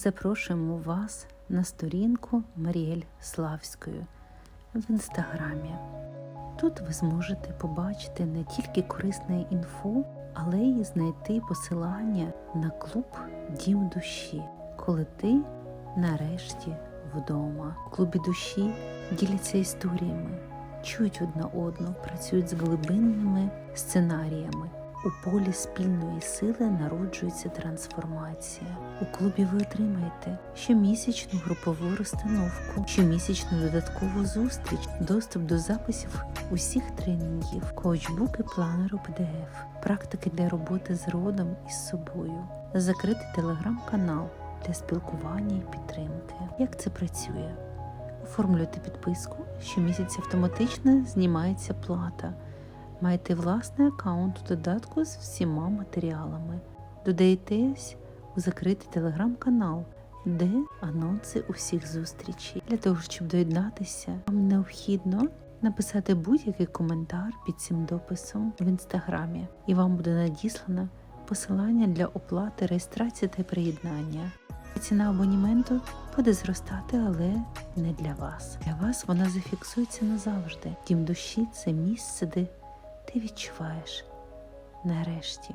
Запрошуємо вас на сторінку Маріель Славської в інстаграмі. Тут ви зможете побачити не тільки корисне інфо, але й знайти посилання на клуб Дім душі, коли ти нарешті вдома. У клубі душі діляться історіями, чують одна одну, працюють з глибинними сценаріями. У полі спільної сили народжується трансформація. У клубі ви отримаєте щомісячну групову розстановку, щомісячну додаткову зустріч, доступ до записів усіх тренінгів, коучбуки планеру PDF, практики для роботи з родом і з собою, закритий телеграм-канал для спілкування і підтримки. Як це працює? Оформлюйте підписку, щомісяця автоматично знімається плата. Маєте власний аккаунт у додатку з всіма матеріалами. Додаєтесь у закритий телеграм-канал, де анонси усіх зустрічей. Для того, щоб доєднатися, вам необхідно написати будь-який коментар під цим дописом в інстаграмі, і вам буде надіслано посилання для оплати реєстрації та приєднання. Ціна абоніменту буде зростати, але не для вас. Для вас вона зафіксується назавжди. Дім душі це місце, де ти відчуваєш. Нарешті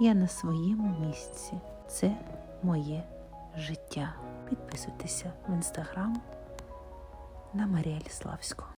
я на своєму місці. Це моє життя. Підписуйтеся в інстаграм на Марія Славську.